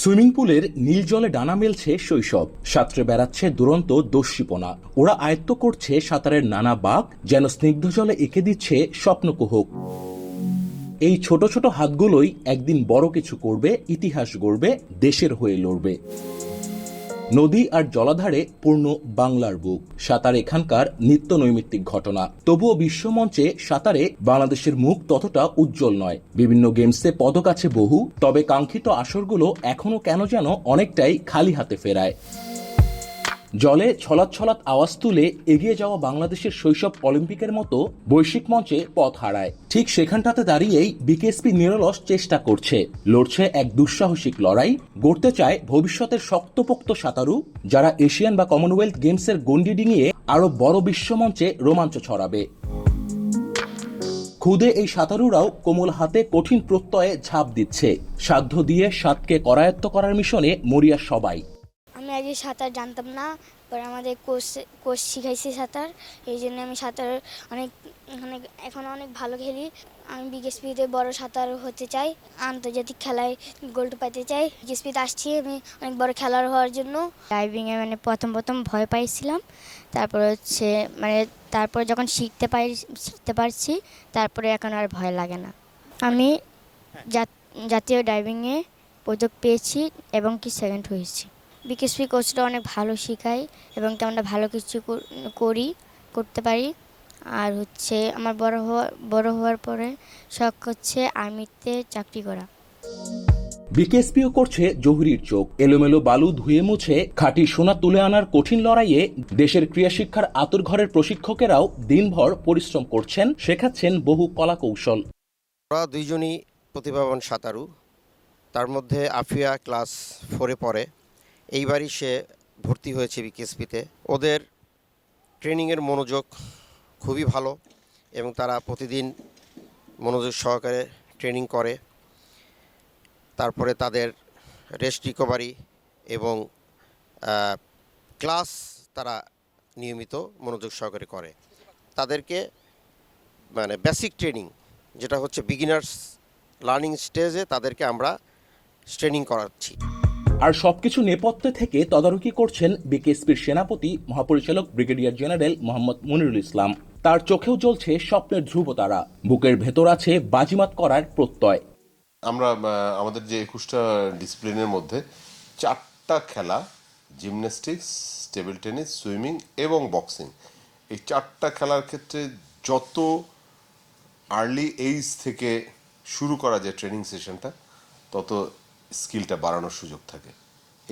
Swimming পুলের নীল জলে ডানা মেলছে শৈশব। সাঁতরে বেড়াচ্ছে দুরন্ত দস্যিপনা। ওরা আয়ত্ত করছে সাঁতারের নানা বাঘ, যেন স্নিগ্ধ জলে এঁকে দিচ্ছে স্বপ্নকুহক। এই ছোট ছোট হাতগুলোই একদিন বড় কিছু করবে, ইতিহাস গড়বে, দেশের হয়ে লড়বে। নদী আর জলাধারে পূর্ণ বাংলার বুক। সাঁতার এখানকার নিত্য নৈমিত্তিক ঘটনা। তবুও বিশ্বমঞ্চে সাঁতারে বাংলাদেশের মুখ ততটা উজ্জ্বল নয়। বিভিন্ন গেমসে পদক আছে বহু, তবে কাঙ্ক্ষিত আসরগুলো এখনও কেন যেন অনেকটাই খালি হাতে ফেরায়। জলে ছলাৎ ছলাৎ আওয়াজ তুলে এগিয়ে যাওয়া বাংলাদেশের শৈশব অলিম্পিকের মতো বৈশ্বিক মঞ্চে পথ হারায়। ঠিক সেখানটাতে দাঁড়িয়েই বিকেএসপি নিরলস চেষ্টা করছে। লড়ছে এক দুঃসাহসিক লড়াই, গড়তে চায় ভবিষ্যতের শক্তপোক্ত সাঁতারু, যারা এশিয়ান বা কমনওয়েলথ গেমসের গণ্ডি ডিঙিয়ে আরও বড় বিশ্বমঞ্চে রোমাঞ্চ ছড়াবে। খুদে এই সাঁতারুরাও কোমল হাতে কঠিন প্রত্যয়ে ঝাঁপ দিচ্ছে। সাধ্য দিয়ে সাতকে করায়ত্ত করার মিশনে মরিয়া সবাই। আগে সাঁতার জানতাম না পরে আমাদের কোচ কোচ শিখাইছে সাঁতার। এই জন্য আমি সাঁতার অনেক অনেক এখন অনেক ভালো খেলি। আমি বিকেএসপিতে বড় সাঁতার হতে চাই। আন্তর্জাতিক খেলায় গোল্ড পাইতে চাই। বিকেএসপিতে আসছি আমি অনেক বড় খেলার হওয়ার জন্য। ডাইভিংয়ে মানে প্রথম প্রথম ভয় পাইছিলাম। তারপর হচ্ছে মানে তারপর যখন শিখতে পাই শিখতে পারছি তারপরে এখন আর ভয় লাগে না। আমি জাতীয় ডাইভিংয়ে পদক পেয়েছি এবং কি সেকেন্ড হয়েছি। বিকেএসপি কোচটা অনেক ভালো শেখায় এবং কি আমরা ভালো কিছু করি করতে পারি। আর হচ্ছে আমার বড় হওয়া বড় হওয়ার পরে শখ হচ্ছে আর্মিতে চাকরি করা। বিকেএসপিও করছে জহুরির চোখ। এলোমেলো বালু ধুয়ে মুছে খাঁটি সোনা তুলে আনার কঠিন লড়াইয়ে দেশের ক্রিয়া শিক্ষার আতুর ঘরের প্রশিক্ষকেরাও দিনভর পরিশ্রম করছেন শেখাচ্ছেন বহু কলা কৌশল ওরা দুইজনই প্রতিভাবান সাঁতারু। তার মধ্যে আফিয়া ক্লাস ফোরে পড়ে। এইবারই সে ভর্তি হয়েছে বিকেএসপিতে। ওদের ট্রেনিংয়ের মনোযোগ খুবই ভালো এবং তারা প্রতিদিন মনোযোগ সহকারে ট্রেনিং করে। তারপরে তাদের রেস্ট রিকভারি এবং ক্লাস তারা নিয়মিত মনোযোগ সহকারে করে। তাদেরকে মানে বেসিক ট্রেনিং যেটা হচ্ছে বিগিনার্স লার্নিং স্টেজে তাদেরকে আমরা ট্রেনিং করাচ্ছি। আর সবকিছু নেপথ্যে থেকে তদারকি করছেন বিকেএসপির সেনাপতি, মহাপরিচালক ব্রিগেডিয়ার জেনারেল মোহাম্মদ মনিরুল ইসলাম। তার চোখেও জ্বলছে স্বপ্নের ধ্রুবতারা বুকের ভেতর আছে বাজিমাত করার প্রত্যয়। আমরা আমাদের যে একুশটা ডিসিপ্লিনের মধ্যে চারটা খেলা, জিমন্যাস্টিক্স, টেবিল টেনিস, সুইমিং এবং বক্সিং, এই চারটা খেলার ক্ষেত্রে যত আর্লি এইজ থেকে শুরু করা যায় ট্রেনিং সেশনটা, তত স্কিলটা বাড়ানোর সুযোগ থাকে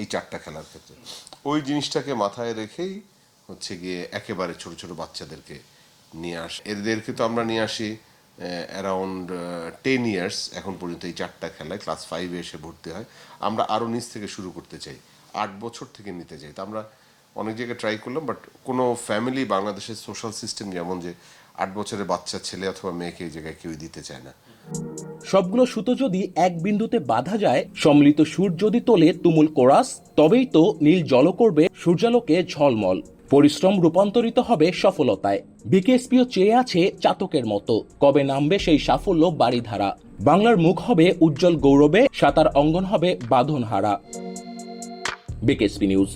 এই চারটা খেলার ক্ষেত্রে। ওই জিনিসটাকে মাথায় রেখেই হচ্ছে গিয়ে একেবারে ছোট ছোট বাচ্চাদেরকে নিয়ে আস, এদেরকে তো আমরা নিয়ে আসি অ্যারাউন্ড টেন ইয়ার্স এখন পর্যন্ত এই চারটা খেলায় ক্লাস ফাইভে এসে ভর্তি হয়। আমরা আরও নিচ থেকে শুরু করতে চাই, আট বছর থেকে নিতে চাই। তো আমরা অনেক জায়গায় ট্রাই করলাম বাট কোনো ফ্যামিলি বাংলাদেশের সোশ্যাল সিস্টেম যেমন যে আট বছরের বাচ্চা, ছেলে অথবা মেয়েকে এই জায়গায় কেউই দিতে চায় না। সবগুলো সুতো যদি এক বিন্দুতে বাঁধা যায়, সম্মিলিত সুর যদি তোলে তুমুল কোরাস, তবেই তো নীল জল করবে সূর্যালোকে ঝলমল। পরিশ্রম রূপান্তরিত হবে সফলতায়। বিকেএসপিও চেয়ে আছে চাতকের মতো। কবে নামবে সেই সাফল্য বাড়িধারা বাংলার মুখ হবে উজ্জ্বল গৌরবে, সাতার অঙ্গন হবে বাঁধনহারা। BKSP news.